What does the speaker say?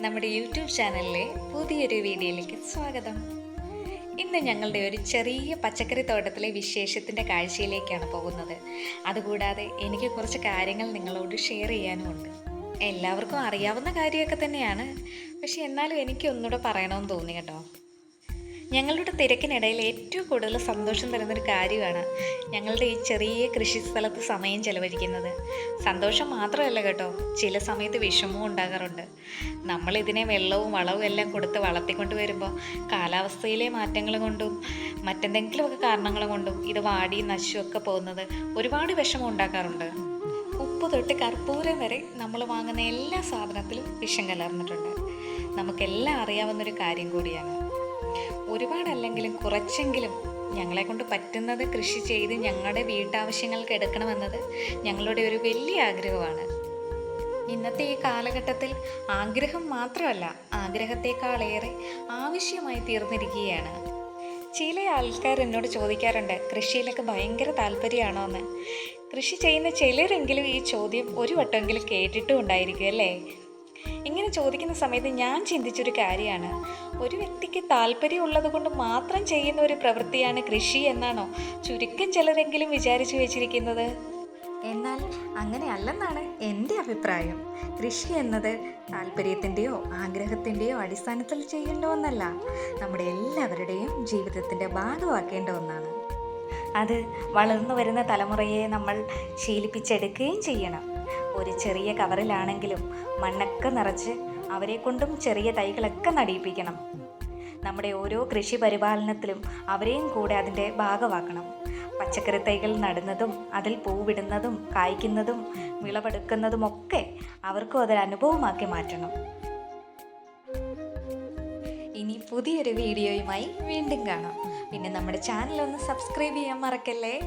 നമ്മുടെ യൂട്യൂബ് ചാനലിലെ പുതിയൊരു വീഡിയോയിലേക്ക് സ്വാഗതം. ഇന്ന് ഞങ്ങളുടെ ഒരു ചെറിയ പച്ചക്കറി തോട്ടത്തിലെ വിശേഷത്തിന്റെ കാഴ്ചയിലേക്കാണ് പോകുന്നത്. അതുകൂടാതെ എനിക്ക് കുറച്ച് കാര്യങ്ങൾ നിങ്ങളോട് ഷെയർ ചെയ്യാനുമുണ്ട്. എല്ലാവർക്കും അറിയാവുന്ന കാര്യമൊക്കെ തന്നെയാണ്. പക്ഷെ എന്നാലും എനിക്ക് ഒന്നുകൂടെ പറയണമെന്ന് തോന്നി കേട്ടോ. ഞങ്ങളുടെ തിരക്കിനിടയിൽ ഏറ്റവും കൂടുതൽ സന്തോഷം തരുന്നൊരു കാര്യമാണ് ഞങ്ങളുടെ ഈ ചെറിയ കൃഷി സ്ഥലത്ത് സമയം ചെലവഴിക്കുന്നത്. സന്തോഷം മാത്രമല്ല കേട്ടോ ചില സമയത്ത് വിഷമവും ഉണ്ടാകാറുണ്ട്. നമ്മൾ ഇതിനെ വെള്ളവും വളവും എല്ലാം കൊടുത്ത് വളർത്തിക്കൊണ്ട് വരുമ്പോൾ കാലാവസ്ഥയിലെ മാറ്റങ്ങൾ കൊണ്ടും മറ്റെന്തെങ്കിലുമൊക്കെ കാരണങ്ങൾ കൊണ്ടും ഇത് വാടി നശിച്ചുമൊക്കെ പോകുന്നത് ഒരുപാട് വിഷമം ഉണ്ടാക്കാറുണ്ട്. ഉപ്പ് തൊട്ട് കർപ്പൂരം വരെ നമ്മൾ വാങ്ങുന്ന എല്ലാ സാധനത്തിലും വിഷം കലർന്നിട്ടുണ്ട്. നമുക്കെല്ലാം അറിയാവുന്നൊരു കാര്യം കൂടിയാണ്. ഒരുപാടല്ലെങ്കിലും കുറച്ചെങ്കിലും ഞങ്ങളെ കൊണ്ട് പറ്റുന്നത് കൃഷി ചെയ്ത് ഞങ്ങളുടെ വീട്ടാവശ്യങ്ങൾക്ക് എടുക്കണമെന്നത് ഞങ്ങളുടെ ഒരു വലിയ ആഗ്രഹമാണ്. ഇന്നത്തെ ഈ കാലഘട്ടത്തിൽ ആഗ്രഹം മാത്രമല്ല ആഗ്രഹത്തെക്കാളേറെ ആവശ്യമായി തീർന്നിരിക്കുകയാണ്. ചില ആൾക്കാർ എന്നോട് ചോദിക്കാറുണ്ട് കൃഷിയിലൊക്കെ ഭയങ്കര താല്പര്യമാണോ? എന്ന്. കൃഷി ചെയ്യുന്ന ചിലരെങ്കിലും ഈ ചോദ്യം ഒരു വട്ടമെങ്കിലും കേട്ടിട്ടും ഉണ്ടായിരിക്കും അല്ലേ? ഇങ്ങനെ ചോദിക്കുന്ന സമയത്ത് ഞാൻ ചിന്തിച്ചൊരു കാര്യമാണ്. ഒരു വ്യക്തിക്ക് താല്പര്യമുള്ളത് കൊണ്ട് മാത്രം ചെയ്യുന്ന ഒരു പ്രവൃത്തിയാണ് കൃഷി എന്നാണോ ചുരുക്കം ചിലരെങ്കിലും വിചാരിച്ചു വെച്ചിരിക്കുന്നത്? എന്നാൽ അങ്ങനെയല്ലെന്നാണ് എന്റെ അഭിപ്രായം. കൃഷി എന്നത് താല്പര്യത്തിന്റെയോ ആഗ്രഹത്തിന്റെയോ അടിസ്ഥാനത്തിൽ ചെയ്യേണ്ട ഒന്നല്ല. നമ്മുടെ എല്ലാവരുടെയും ജീവിതത്തിന്റെ ഭാഗമാക്കേണ്ട ഒന്നാണ്. അത് വളർന്നു വരുന്ന തലമുറയെ നമ്മൾ ശീലിപ്പിച്ചെടുക്കുകയും ചെയ്യണം. ഒരു ചെറിയ കവറിലാണെങ്കിലും മണ്ണൊക്കെ നിറച്ച് അവരെ കൊണ്ടും ചെറിയ തൈകളൊക്കെ നടിയിപ്പിക്കണം. നമ്മുടെ ഓരോ കൃഷി പരിപാലനത്തിലും അവരെയും കൂടെ അതിന്റെ ഭാഗമാക്കണം. പച്ചക്കറി തൈകൾ നടുന്നതും അതിൽ പൂവിടുന്നതും കായ്ക്കുന്നതും വിളവെടുക്കുന്നതും ഒക്കെ അവർക്കും അതൊരു അനുഭവമാക്കി മാറ്റണം. ഇനി പുതിയൊരു വീഡിയോയുമായി വീണ്ടും കാണാം. പിന്നെ നമ്മുടെ ചാനൽ ഒന്ന് സബ്സ്ക്രൈബ് ചെയ്യാൻ മറക്കല്ലേ?